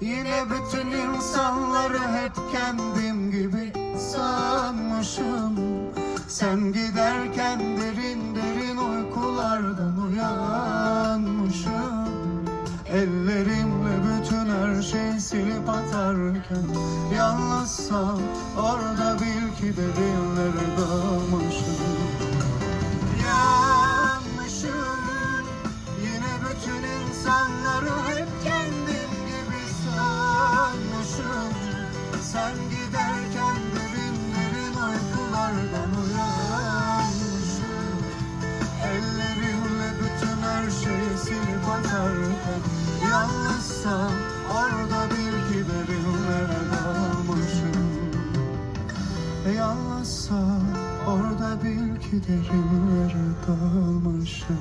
Yine bütün insanları hep kendim gibi sanmışım. Sen giderken derin derin uykulardan uyanmışım. Ellerimle bütün her şeyi silip atarken Yalnızsam orada bil ki derinlere Sen giderken derin derin uykulardan uyanmışım Ellerimle bütün her şeyi silip atarken Yalnızsam orada bil ki derinlere dalmışım Yalnızsam orada bil ki derinlere dalmışım